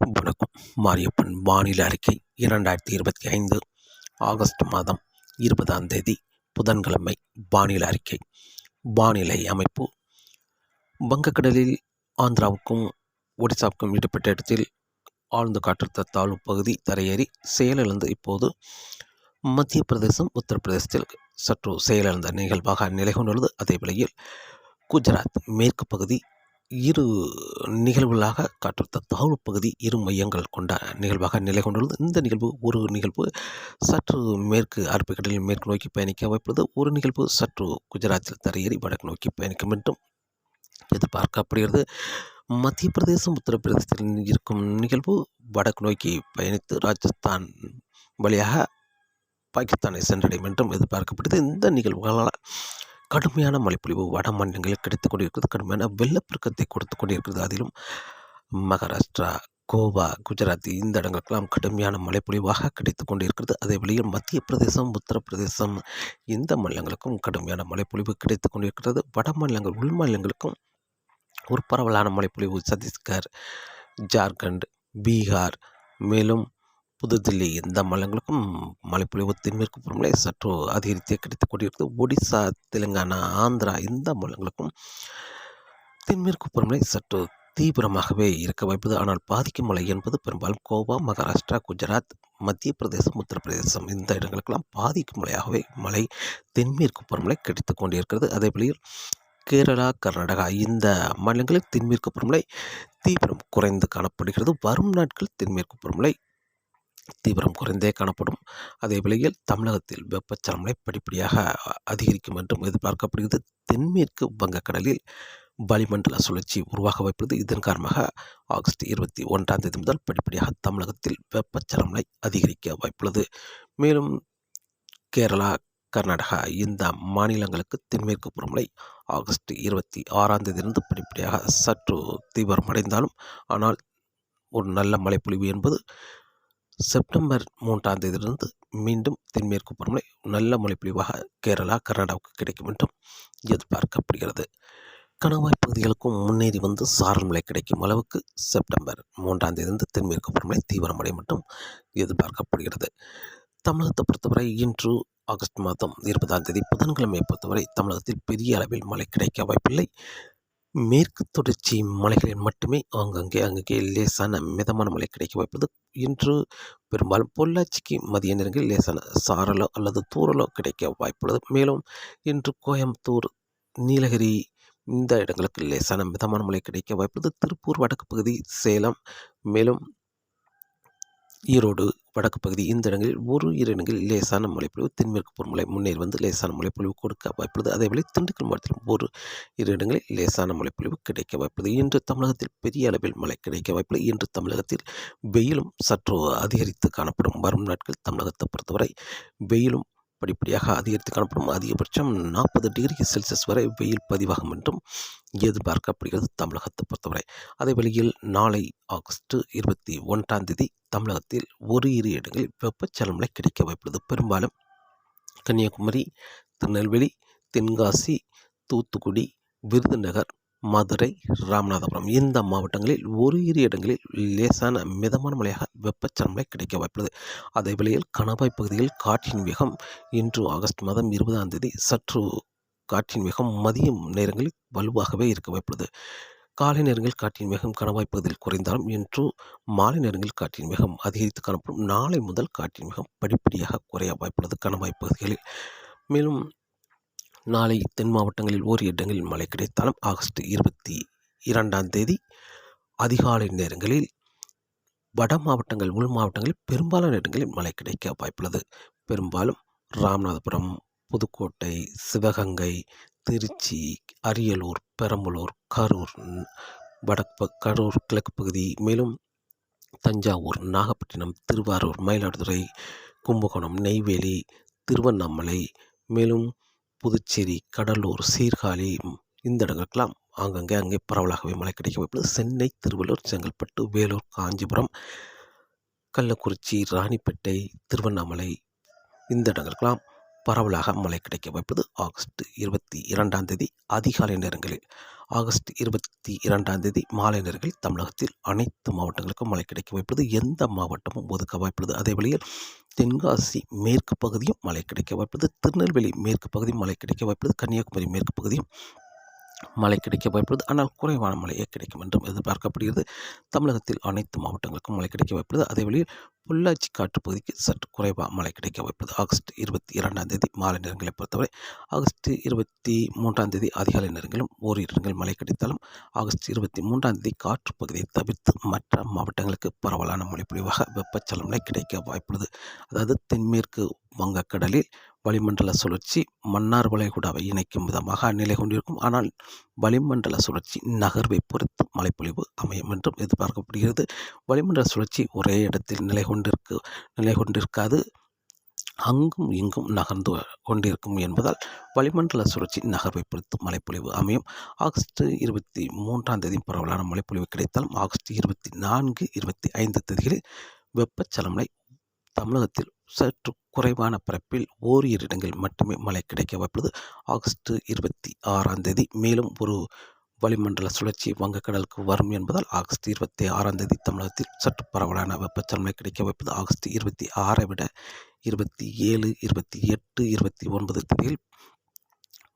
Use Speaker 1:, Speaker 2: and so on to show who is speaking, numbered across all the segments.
Speaker 1: வணக்கம். மாரியப்பன் வானிலை அறிக்கை இரண்டாயிரத்தி இருபத்தி ஐந்து ஆகஸ்ட் மாதம் இருபதாம் தேதி புதன்கிழமை வானிலை அறிக்கை. வானிலை அமைப்பு. வங்கக்கடலில் ஆந்திராவுக்கும் ஒடிசாவுக்கும் ஈடுபட்ட இடத்தில் ஆழ்ந்த காற்றழுத்த தாழ்வு பகுதி தரையேறி செயலிழந்து இப்போது மத்திய பிரதேசம் உத்தரப்பிரதேசத்தில் சற்று செயலிழந்த நிகழ்வாக நிலை கொண்டுள்ளது அதே வேளையில் குஜராத் மேற்கு பகுதி இரு நிகழ்வுகளாக காற்றழுத்த தாழ்வு பகுதி இரு மையங்கள் கொண்ட நிகழ்வாக நிலை கொண்டுள்ளது. இந்த நிகழ்வு ஒரு நிகழ்வு சற்று மேற்கு அரபிக்கடலில் மேற்கு நோக்கி பயணிக்க வைப்பது ஒரு நிகழ்வு சற்று குஜராத்தில் தரையேறி வடக்கு நோக்கி பயணிக்கும் என்றும் எதிர்பார்க்கப்படுகிறது. மத்திய பிரதேசம் உத்தரப்பிரதேசத்தில் இருக்கும் நிகழ்வு வடக்கு நோக்கி பயணித்து ராஜஸ்தான் வழியாக பாகிஸ்தானை சென்றடையும் என்றும் எதிர்பார்க்கப்படுது இந்த நிகழ்வுகளால் கடுமையான மழைப்பொழிவு வட மாநிலங்களில் கிடைத்துக் கொண்டிருக்கிறது. கடுமையான வெள்ளப்பெருக்கத்தை கொடுத்து கொண்டிருக்கிறது. அதிலும் மகாராஷ்டிரா கோவா குஜராத் இந்த இடங்களுக்கெல்லாம் கடுமையான மழைப்பொழிவாக கிடைத்து கொண்டிருக்கிறது. அதே வழியில் மத்திய பிரதேசம் உத்தரப்பிரதேசம் இந்த மாநிலங்களுக்கும் கடுமையான மழைப்பொழிவு கிடைத்து கொண்டிருக்கிறது. வட மாநிலங்கள் உள் மாநிலங்களுக்கும் ஒரு பரவலான மழைப்பொழிவு சத்தீஸ்கர் ஜார்க்கண்ட் பீகார் மேலும் புதுதில்லி இந்த மாநிலங்களுக்கும் மழைப்பொழிவு தென்மேற்கு பருவமழை சற்று அதிகரித்தே கிடைத்துக் கொண்டிருக்கிறது. ஒடிசா தெலுங்கானா ஆந்திரா இந்த மாநிலங்களுக்கும் தென்மேற்கு பருவமழை சற்று தீவிரமாகவே இருக்க வாய்ப்பது. ஆனால் பாதிக்கும் மழை என்பது பெரும்பாலும் கோவா மகாராஷ்டிரா குஜராத் மத்திய பிரதேசம் உத்தரப்பிரதேசம் இந்த இடங்களுக்கெல்லாம் பாதிக்கும் மழையாகவே மழை தென்மேற்கு பருவமழை கிடைத்துக் கொண்டிருக்கிறது. அதே வழியில் கேரளா கர்நாடகா இந்த மாநிலங்களில் தென்மேற்கு பருவமழை தீவிரம் குறைந்து காணப்படுகிறது. வரும் நாட்கள் தென்மேற்கு பருவமழை தீவிரம் குறைந்தே காணப்படும். அதே வேளையில் தமிழகத்தில் வெப்பச்சலமலை படிப்படியாக அதிகரிக்கும் என்றும் எதிர்பார்க்கப்படுகிறது. தென்மேற்கு வங்கக்கடலில் வளிமண்டல சுழற்சி உருவாக வைப்பது இதன் காரணமாக ஆகஸ்ட் இருபத்தி ஒன்றாம் தேதி முதல் படிப்படியாக தமிழகத்தில் வெப்பச்சலமலை அதிகரிக்க வாய்ப்புள்ளது. மேலும் கேரளா கர்நாடகா இந்த மாநிலங்களுக்கு தென்மேற்கு புறமலை ஆகஸ்ட் இருபத்தி ஆறாம் தேதியிலிருந்து படிப்படியாக சற்று தீவிரமடைந்தாலும் ஆனால் ஒரு நல்ல மழைப்பொழிவு என்பது செப்டம்பர் மூன்றாம் தேதியிலிருந்து மீண்டும் தென்மேற்கு பருவமழை நல்ல மழைப்பொழிவாக கேரளா கர்நாடகாவுக்கு கிடைக்கும் என்றும் எதிர்பார்க்கப்படுகிறது. கணவாய் பகுதிகளுக்கும் முன்னேறி வந்து சாரல் மழை கிடைக்கும் அளவுக்கு செப்டம்பர் மூன்றாம் தேதியிலிருந்து தென்மேற்கு பருவமழை தீவிரமடை மட்டும் எதிர்பார்க்கப்படுகிறது. தமிழகத்தை பொறுத்தவரை இன்று ஆகஸ்ட் மாதம் இருபதாம் தேதி புதன்கிழமை பொறுத்தவரை தமிழகத்தில் பெரிய அளவில் மழை கிடைக்க வாய்ப்பில்லை. மேற்கு தொடர்ச்சி மலைகளில் மட்டுமே அங்கங்கே அங்கங்கே லேசான மிதமான மழை கிடைக்க வாய்ப்பது இன்று பெரும்பாலும் பொள்ளாச்சிக்கு மதிய நேரங்களில் லேசான சாரலோ அல்லது தூரலோ கிடைக்க வாய்ப்புள்ளது. மேலும் இன்று கோயம்புத்தூர் நீலகிரி இந்த இடங்களுக்கு லேசான மிதமான மழை கிடைக்க வாய்ப்புள்ளது. திருப்பூர் வடக்கு பகுதி சேலம் மேலும் ஈரோடு வடக்கு பகுதி இந்த இடங்களில் ஒரு இரு இடங்களில் லேசான மழைப்பொழிவு தென்மேற்கு பொருமலை முன்னேறி வந்து லேசான மழைப்பொழிவு கொடுக்க வாய்ப்புள்ளது. அதேவேளை திண்டுக்கல் மாவட்டத்திலும் ஒரு இரு இடங்களில் லேசான மழைப்பொழிவு கிடைக்க வாய்ப்புள்ளது. இன்று தமிழகத்தில் பெரிய அளவில் மழை கிடைக்க வாய்ப்புள்ளது. இன்று தமிழகத்தில் வெயிலும் சற்று அதிகரித்து காணப்படும். வரும் நாட்கள் தமிழகத்தை பொறுத்தவரை வெயிலும் படிப்படியாக அதிகரித்து காணப்படும் அதிகபட்சம் நாற்பது டிகிரி செல்சியஸ் வரை வெயில் பதிவாகும் என்றும் எதிர்பார்க்கப்படுகிறது தமிழகத்தை பொறுத்தவரை. அதே வழியில் நாளை ஆகஸ்ட் இருபத்தி ஒன்றாம் தேதி தமிழகத்தில் ஒரு இரு இடங்களில் வெப்பச்சலமலை கிடைக்க வாய்ப்புள்ளது. பெரும்பாலும் கன்னியாகுமரி திருநெல்வேலி தென்காசி தூத்துக்குடி விருதுநகர் மதுரை ராமநாதபுரம். இந்த மாவட்டங்களில் ஒரு இரு இடங்களில் லேசான மிதமான மழையாக வெப்பச்சலமலை கிடைக்க வாய்ப்புள்ளது. அதே வேளையில் கணவாய் பகுதியில் காற்றின் வேகம் இன்று ஆகஸ்ட் மாதம் இருபதாம் தேதி சற்று காற்றின் வேகம் மதியம் நேரங்களில் வலுவாகவே இருக்க வாய்ப்புள்ளது. காலை நேரங்களில் காற்றின் வேகம் கணவாய் பகுதியில் குறைந்தாலும் இன்று மாலை நேரங்களில் காற்றின் வேகம் அதிகரித்து காணப்படும். நாளை முதல் காற்றின் வேகம் படிப்படியாக குறைய வாய்ப்புள்ளது கணவாய் பகுதிகளில். மேலும் நாளை தென் மாவட்டங்களில் ஓர் இடங்களில் மழை கிடைத்தாலும் ஆகஸ்ட் இருபத்தி இரண்டாம் தேதி அதிகாலை நேரங்களில் வட மாவட்டங்கள் உள் மாவட்டங்களில் பெரும்பாலான இடங்களில் மழை கிடைக்க வாய்ப்புள்ளது. பெரும்பாலும் ராமநாதபுரம் புதுக்கோட்டை சிவகங்கை திருச்சி அரியலூர் பெரம்பலூர் கரூர் வடக்கு கரூர் கிழக்கு பகுதி மேலும் தஞ்சாவூர் நாகப்பட்டினம் திருவாரூர் மயிலாடுதுறை கும்பகோணம் நெய்வேலி திருவண்ணாமலை மேலும் புதுச்சேரி கடலூர் சீர்காழி இந்த இடங்களுக்கெல்லாம் ஆங்கங்கே அங்கே பரவலாகவே மழை கிடைக்க வாய்ப்பு சென்னை திருவள்ளூர் செங்கல்பட்டு வேலூர் காஞ்சிபுரம் கள்ளக்குறிச்சி ராணிப்பேட்டை திருவண்ணாமலை இந்த இடங்களுக்கெல்லாம் பரவலாக மழை கிடைக்க வாய்ப்பது ஆகஸ்ட் இருபத்தி இரண்டாம் தேதி அதிகாலை நேரங்களில். ஆகஸ்ட் இருபத்தி இரண்டாம் தேதி மாலை நேரங்களில் தமிழகத்தில் அனைத்து மாவட்டங்களுக்கும் மழை கிடைக்க வாய்ப்பது எந்த மாவட்டமும் ஒதுக்க வாய்ப்புள்ளது. அதே வழியில் தென்காசி மேற்கு பகுதியும் மழை கிடைக்க வாய்ப்பது திருநெல்வேலி மேற்கு பகுதியும் மழை கிடைக்க வாய்ப்பது கன்னியாகுமரி மேற்கு பகுதியும் மழை கிடைக்க வாய்ப்புள்ளது. ஆனால் குறைவான மழையே கிடைக்கும் என்றும் எதிர்பார்க்கப்படுகிறது. தமிழகத்தில் அனைத்து மாவட்டங்களுக்கும் மழை கிடைக்க வாய்ப்புள்ளது. அதே வழியில் பொள்ளாச்சி காற்று பகுதிக்கு சற்று குறைவாக மழை கிடைக்க வாய்ப்புள்ளது. ஆகஸ்ட் இருபத்தி இரண்டாம் தேதி மாலை நேரங்களை பொறுத்தவரை ஆகஸ்ட் இருபத்தி மூன்றாம் தேதி அதிகாலை நேரங்களிலும் ஓரிரு இடங்கள் மழை கிடைத்தாலும் ஆகஸ்ட் இருபத்தி மூன்றாம் தேதி காற்று பகுதியை தவிர்த்து மற்ற மாவட்டங்களுக்கு பரவலான மழை பொழிவாக வெப்பச்சலம் கிடைக்க வாய்ப்புள்ளது. அதாவது தென்மேற்கு வங்கக்கடலில் வளிமண்டல சுழற்சி மன்னார் வளைகுடாவை இணைக்கும் விதமாக நிலை கொண்டிருக்கும். ஆனால் வளிமண்டல சுழற்சி நகர்வை பொறுத்து மழைப்பொழிவு அமையும் என்றும் எதிர்பார்க்கப்படுகிறது. வளிமண்டல சுழற்சி ஒரே இடத்தில் நிலை கொண்டிருக்கு நிலை கொண்டிருக்காது. அங்கும் இங்கும் நகர்ந்து கொண்டிருக்கும் என்பதால் வளிமண்டல சுழற்சி நகர்வை பொறுத்து மழைப்பொழிவு அமையும். ஆகஸ்ட் இருபத்தி மூன்றாம் தேதி பரவலான மழைப்பொழிவு கிடைத்தாலும் ஆகஸ்ட் இருபத்தி நான்கு இருபத்தி ஐந்து தேதிகளில் வெப்பச்சலமலை தமிழகத்தில் சற்று குறைவான பரப்பில் ஓரிரு இடங்களில் மட்டுமே மழை கிடைக்க வாய்ப்புள்ளது. ஆகஸ்ட் இருபத்தி ஆறாம் தேதி மேலும் ஒரு வளிமண்டல சுழற்சி வங்கக்கடலுக்கு வரும் என்பதால் ஆகஸ்ட் இருபத்தி ஆறாம் தேதி தமிழகத்தில் சற்று பரவலான வெப்பச்சலனை கிடைக்க வைப்பது ஆகஸ்ட் இருபத்தி ஆறை விட இருபத்தி ஏழு இருபத்தி எட்டு இருபத்தி ஒன்பது தேதியில்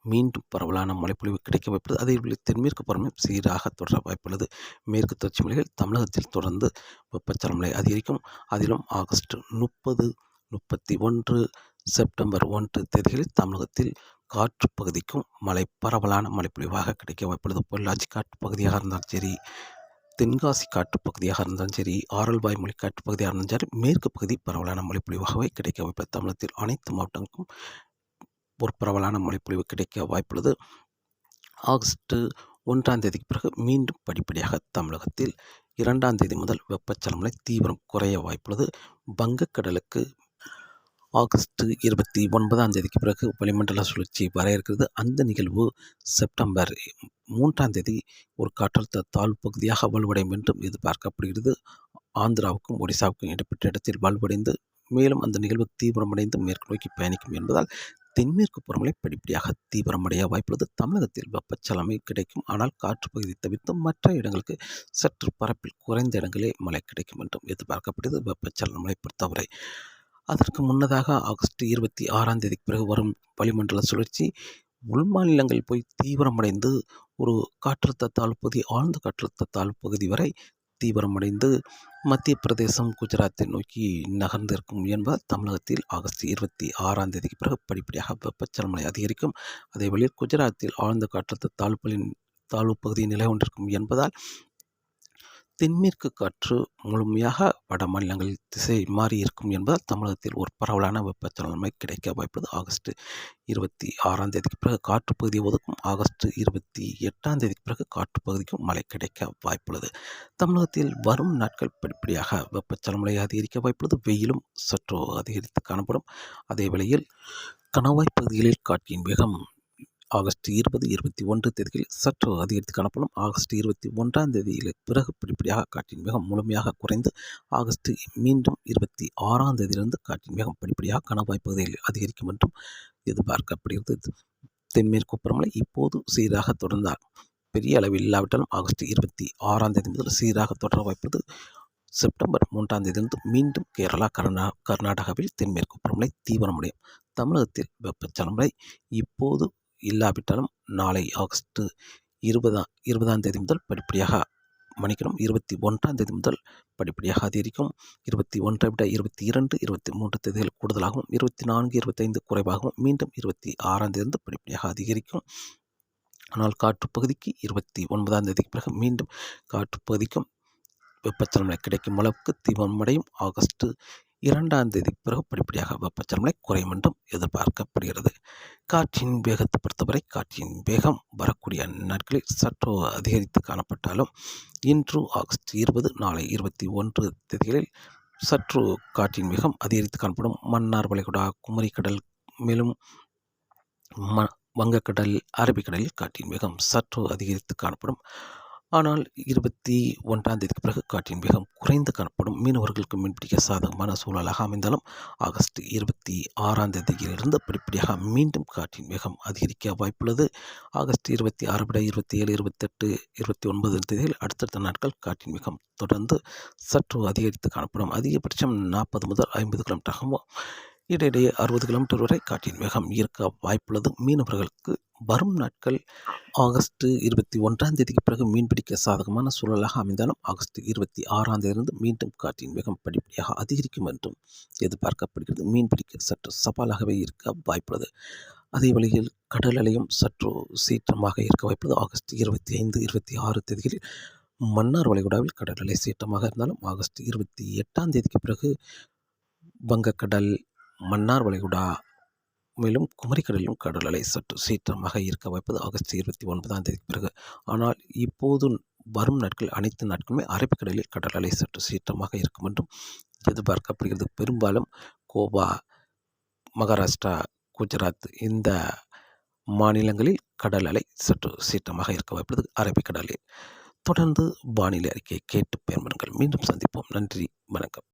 Speaker 1: மீண்டும் பரவலான மழைப்பொழிவு கிடைக்க வாய்ப்புள்ளது. அதே போல தென்மேற்கு பருவம் சீராக தொடர வாய்ப்புள்ளது. மேற்கு தொடர்ச்சி மலைகள் தமிழகத்தில் தொடர்ந்து வெப்பச்சலமலை அதிகரிக்கும். அதிலும் ஆகஸ்ட் முப்பது முப்பத்தி ஒன்று செப்டம்பர் ஒன்று தேதிகளில் தமிழகத்தில் காற்று பகுதிக்கும் மழை பரவலான மழைப்பொழிவாக கிடைக்க வாய்ப்புள்ளது பொள்ளாச்சி காற்று பகுதியாக இருந்தாலும் சரி தென்காசி காற்று பகுதியாக இருந்தாலும் சரி ஆரல்வாய் மொழி காற்று பகுதியாக இருந்தாலும் சரி மேற்கு பகுதி பரவலான மழைப்பொழிவாகவே கிடைக்க வாய்ப்புள்ளது தமிழகத்தில் அனைத்து மாவட்டங்களுக்கும் ஒரு பரவலான மழைப்பொழிவு கிடைக்க வாய்ப்புள்ளது ஆகஸ்ட்டு ஒன்றாம் தேதிக்கு பிறகு மீண்டும் படிப்படியாக தமிழகத்தில் இரண்டாம் தேதி முதல் வெப்பச்சலமலை தீவிரம் குறைய வாய்ப்புள்ளது வங்கக்கடலுக்கு ஆகஸ்ட் இருபத்தி ஒன்பதாம் தேதிக்கு பிறகு வளிமண்டல சுழற்சி வர இருக்கிறது. அந்த நிகழ்வு செப்டம்பர் மூன்றாம் தேதி ஒரு காற்றழுத்த தாழ்வு பகுதியாக வலுவடையும் என்றும் எதிர்பார்க்கப்படுகிறது. ஆந்திராவுக்கும் ஒடிசாவுக்கும் இடப்பட்ட இடத்தில் வலுவடைந்து மேலும் அந்த நிகழ்வு தீவிரமடைந்து மேற்கு நோக்கி பயணிக்கும் என்பதால் தென்மேற்கு புறமலை படிப்படியாக தீவிரமடைய வாய்ப்புள்ளது. தமிழகத்தில் வெப்பச்சலமை கிடைக்கும். ஆனால் காற்று பகுதி தவிர்த்து மற்ற இடங்களுக்கு சற்று பரப்பில் குறைந்த இடங்களே மழை கிடைக்கும் என்றும் எதிர்பார்க்கப்படுகிறது. வெப்பச்சலன மழை பொறுத்தவரை அதற்கு முன்னதாக ஆகஸ்ட் இருபத்தி ஆறாம் தேதிக்கு பிறகு வரும் வளிமண்டல சுழற்சி உள் மாநிலங்கள் போய் தீவிரமடைந்து ஒரு காற்றழுத்த தாழ்வு பகுதி ஆழ்ந்த காற்றழுத்த தாழ்வு பகுதி வரை தீவிரமடைந்து மத்திய பிரதேசம் குஜராத்தை நோக்கி நகர்ந்திருக்கும் என்பதால் தமிழகத்தில் ஆகஸ்ட் இருபத்தி ஆறாம் தேதிக்கு பிறகு படிப்படியாக வெப்பச்சலமலை அதிகரிக்கும். அதே வழியில் குஜராத்தில் ஆழ்ந்த காற்றழுத்த தாழ்வுகளின் தாழ்வு பகுதி நிலை கொண்டிருக்கும் என்பதால் தென்மேற்கு காற்று முழுமையாக வட மாநிலங்களில் திசை மாறி இருக்கும் என்பதால் தமிழகத்தில் ஒரு பரவலான வெப்பச்சலனமை கிடைக்க வாய்ப்புள்ளது. ஆகஸ்ட் இருபத்தி ஆறாம் தேதிக்கு பிறகு காற்று பகுதியை ஒதுக்கும். ஆகஸ்ட் இருபத்தி எட்டாம் தேதிக்கு பிறகு காற்று பகுதிக்கும் மழை கிடைக்க வாய்ப்புள்ளது. தமிழகத்தில் வரும் நாட்கள் படிப்படியாக வெப்பச்சலமலை அதிகரிக்க வாய்ப்புள்ளது. வெயிலும் சற்று அதிகரித்து காணப்படும். அதே வேளையில் கணவாய் பகுதிகளில் காற்றின் வேகம் ஆகஸ்ட் இருபது இருபத்தி ஒன்று தேதியில் சற்று அதிகரித்து காணப்படும். ஆகஸ்ட் இருபத்தி ஒன்றாம் தேதியில் பிறகு படிப்படியாக காற்றின் வேகம் முழுமையாக குறைந்து ஆகஸ்ட் மீண்டும் இருபத்தி ஆறாம் தேதியிலிருந்து காற்றின் வேகம் படிப்படியாக கணவாய் பகுதியில் அதிகரிக்கும் என்றும் எதிர்பார்க்கப்படுகிறது. தென்மேற்கு பருவமழை இப்போது சீராக தொடர்ந்தார் பெரிய அளவில் இல்லாவிட்டாலும் ஆகஸ்ட் இருபத்தி ஆறாம் தேதி முதல் சீராக தொடர வாய்ப்பது செப்டம்பர் மூன்றாம் தேதியிலிருந்து மீண்டும் கேரளா கர்நா கர்நாடகாவில் தென்மேற்கு பருவமழை தீவிரமடையும் தமிழகத்தில் வெப்பச்சலமழை இப்போது இல்லாவிட்டாலும் நாளை ஆகஸ்ட் இருபதாம் இருபதாம் தேதி முதல் படிப்படியாக மன்னிக்கணும். இருபத்தி ஒன்றாம் தேதி முதல் படிப்படியாக அதிகரிக்கும். இருபத்தி ஒன்றை விட இருபத்தி இரண்டு இருபத்தி மூன்று தேதிகள் கூடுதலாகவும் இருபத்தி நான்கு இருபத்தைந்து குறைவாகவும் மீண்டும் இருபத்தி ஆறாம் தேதி படிப்படியாக அதிகரிக்கும். ஆனால் காற்றுப்பகுதிக்கு இருபத்தி ஒன்பதாம் தேதிக்கு பிறகு மீண்டும் காற்றுப்பகுதிக்கும் வெப்பச்சலனை கிடைக்கும் அளவுக்கு தீவிரமடையும் ஆகஸ்ட் இரண்டாம் தேதி பிறகு படிப்படியாக வெப்பச்சலனை குறையும் என்றும் எதிர்பார்க்கப்படுகிறது. காற்றின் வேகத்தை பொறுத்தவரை காற்றின் வேகம் வரக்கூடிய நாட்களில் சற்று அதிகரித்து காணப்பட்டாலும் இன்று ஆகஸ்ட் இருபது நாளை இருபத்தி ஒன்று தேதிகளில் சற்று காற்றின் வேகம் அதிகரித்து காணப்படும். மன்னார் வளைகுடா குமரிக்கடல் மேலும் ம வங்கக்கடல் அரபிக்கடலில் காற்றின் வேகம் சற்று அதிகரித்து காணப்படும். ஆனால் இருபத்தி ஒன்றாம் தேதிக்கு பிறகு காற்றின் வேகம் குறைந்து காணப்படும். மீனவர்களுக்கு மீன்பிடிக்க சாதகமான சூழலாக அமைந்தாலும் ஆகஸ்ட் இருபத்தி ஆறாம் தேதியிலிருந்து படிப்படியாக மீண்டும் காற்றின் வேகம் அதிகரிக்க வாய்ப்புள்ளது. ஆகஸ்ட் இருபத்தி ஆறு விட இருபத்தி ஏழு இருபத்தெட்டு இருபத்தி ஒன்பது தேதியில் அடுத்தடுத்த நாட்கள் காற்றின் வேகம் தொடர்ந்து சற்று அதிகரித்து காணப்படும். அதிகபட்சம் நாற்பது முதல் ஐம்பது கிலோமீட்டராகவும் இடையிடையே அறுபது கிலோமீட்டர் வரை காற்றின் வேகம் இருக்க வாய்ப்புள்ளது. மீனவர்களுக்கு வரும் நாட்கள் ஆகஸ்ட் இருபத்தி ஒன்றாம் தேதிக்கு பிறகு மீன்பிடிக்க சாதகமான சூழலாக அமைந்தாலும் ஆகஸ்ட் இருபத்தி ஆறாம் தேதியிலிருந்து மீண்டும் காற்றின் வேகம் படிப்படியாக அதிகரிக்கும் என்றும் எதிர்பார்க்கப்படுகிறது. மீன்பிடிக்க சற்று சவாலாகவே இருக்க வாய்ப்புள்ளது. அதே வழியில் கடல் அலையும் சற்று சீற்றமாக இருக்க வாய்ப்புள்ளது. ஆகஸ்ட் இருபத்தி ஐந்து இருபத்தி ஆறு தேதிகளில் மன்னார் வளைகுடாவில் கடல் அலை சீற்றமாக இருந்தாலும் ஆகஸ்ட் இருபத்தி எட்டாம் தேதிக்கு பிறகு வங்கக்கடல் மன்னார் வளைகுடா மேலும் குமரிக்கடலிலும் கடல் அலை சற்று சீற்றமாக இருக்க வாய்ப்பது ஆகஸ்ட் இருபத்தி ஒன்பதாம் தேதிக்கு பிறகு. ஆனால் இப்போது வரும் நாட்கள் அனைத்து நாட்களுமே அரபிக்கடலில் கடல் அலை சற்று சீற்றமாக இருக்கும் என்றும் எதிர்பார்க்கப்படுகிறது. பெரும்பாலும் கோவா மகாராஷ்டிரா குஜராத் இந்த மாநிலங்களில் கடல் அலை சற்று சீற்றமாக இருக்க வாய்ப்புள்ளது அரபிக்கடலில். தொடர்ந்து வானிலை அறிக்கையை கேட்டு பயன்படுங்கள். மீண்டும் சந்திப்போம். நன்றி வணக்கம்.